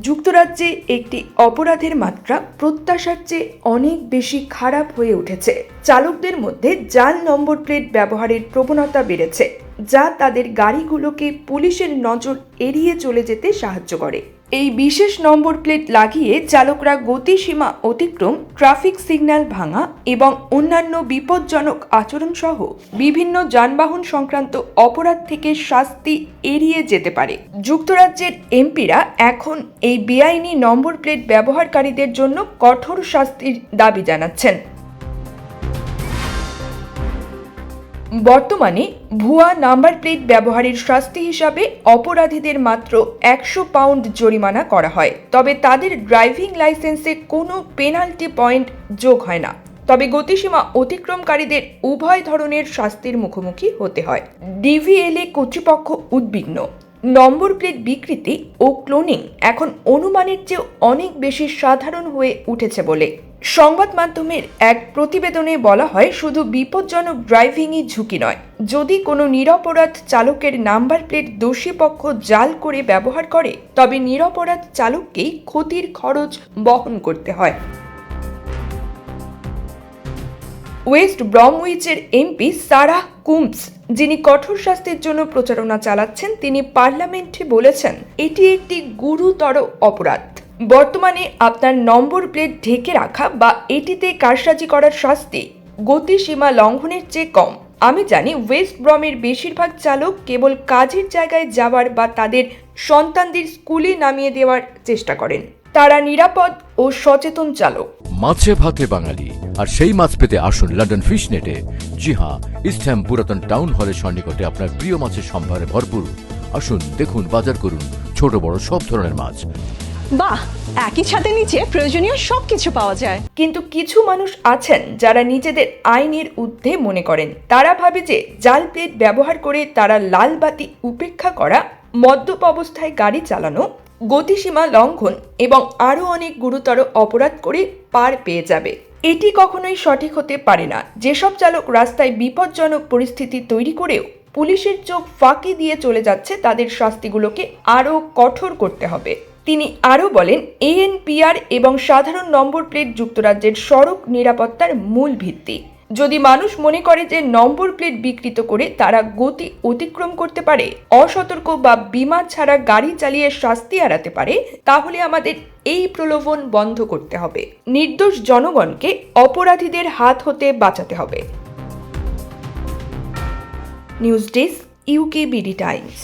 যুক্তরাজ্যে একটি অপরাধের মাত্রা প্রত্যাশার চেয়ে অনেক বেশি খারাপ হয়ে উঠেছে। চালকদের মধ্যে জাল নম্বর প্লেট ব্যবহারের প্রবণতা বেড়েছে। যা তাদের গাড়িগুলোকে পুলিশের নজর এড়িয়ে চলে যেতে সাহায্য করে। এই বিশেষ নম্বর প্লেট লাগিয়ে চালকরা গতিসীমা অতিক্রম, ট্রাফিক সিগন্যাল ভাঙা এবং অন্যান্য বিপজ্জনক আচরণ সহ বিভিন্ন যানবাহন সংক্রান্ত অপরাধ থেকে শাস্তি এড়িয়ে যেতে পারে। যুক্তরাজ্যের এমপিরা এখন এই বেআইনি নম্বর প্লেট ব্যবহারকারীদের জন্য কঠোর শাস্তির দাবি জানাচ্ছেন। বর্তমানে ভুয়া নাম্বার প্লেট ব্যবহারের শাস্তি হিসাবে অপরাধীদের মাত্র একশো পাউন্ড জরিমানা করা হয়। তবে তাদের ড্রাইভিং লাইসেন্সে কোনো পেনাল্টি পয়েন্ট যোগ হয় না। তবে গতিসীমা অতিক্রমকারীদের উভয় ধরনের শাস্তির মুখোমুখি হতে হয়। ডিভিএলএ কর্তৃপক্ষ উদ্বিগ্ন। নম্বর প্লেট বিকৃতি ও ক্লোনিং এখন অনুমানের চেয়েও অনেক বেশি সাধারণ হয়ে উঠেছে বলে সংবাদ মাধ্যমের এক প্রতিবেদনে বলা হয়, শুধু বিপজ্জনক ড্রাইভিংই ঝুঁকি নয়। যদি কোনো নিরপরাধ চালকের নাম্বার প্লেট দোষী পক্ষ জাল করে ব্যবহার করে, তবে নিরপরাধ চালককেই ক্ষতির খরচ বহন করতে হয়। ওয়েস্ট ব্রমউইচের এমপি সারাহ কুমস, যিনি কঠোর শাস্তির জন্য প্রচারণা চালাচ্ছেন, তিনি পার্লামেন্টে বলেছেন, এটি একটি গুরুতর অপরাধ। বর্তমানে আপনার নম্বর প্লেট ঢেকে রাখা বা এটিতে কারসাজি করার শাস্তি গতিসীমা লঙ্ঘনের চেয়ে কম। আমি জানি ওয়েস্ট ব্রমের বেশিরভাগ চালক কেবল কাজের জায়গায় যাওয়ার বা তাদের সন্তানদের স্কুলে নামিয়ে দেওয়ার চেষ্টা করেন। তারা নিরাপদ ও সচেতন চালক। মাছে ভাতে বাঙালি, আর সেই মাছ পেতে আসুন লন্ডন ফিশ নেটে জি হ্যাঁ ইস্টহ্যাম পুরাতন টাউন হলের সন্নিকটে আপনার প্রিয় মাছের সম্ভারে ভরপুর। আসুন, দেখুন, বাজার করুন ছোট বড় সব ধরনের মাছ। বাহ একই ছাদের নিচে প্রয়োজনীয় সবকিছু পাওয়া যায়। কিন্তু কিছু মানুষ আছেন যারা নিজেদের আইনের ঊর্ধ্বে মনে করেন। তারা ভাবে যে জাল প্লেট ব্যবহার করে তারা লাল বাতি উপেক্ষা করা, মদ্যপ অবস্থায় গাড়ি চালানো, গতিসীমা লঙ্ঘন এবং আরও অনেক গুরুতর অপরাধ করে পার পেয়ে যাবে। এটি কখনোই সঠিক হতে পারে না। যেসব চালক রাস্তায় বিপজ্জনক পরিস্থিতি তৈরি করেও পুলিশের চোখ ফাঁকি দিয়ে চলে যাচ্ছে, তাদের শাস্তিগুলোকে আরও কঠোর করতে হবে। তিনি আরও বলেন, এএনপিআর এবং সাধারণ নম্বর প্লেট যুক্তরাজ্যের সড়ক নিরাপত্তার মূল ভিত্তি। যদি মানুষ মনে করে যে নম্বর প্লেট বিকৃত করে তারা গতি অতিক্রম করতে পারে, অসতর্ক বা বিমা ছাড়া গাড়ি চালিয়ে শাস্তি এড়াতে পারে, তাহলে আমাদের এই প্রলোভন বন্ধ করতে হবে। নির্দোষ জনগণকে অপরাধীদের হাত হতে বাঁচাতে হবে। News desk UK BD times.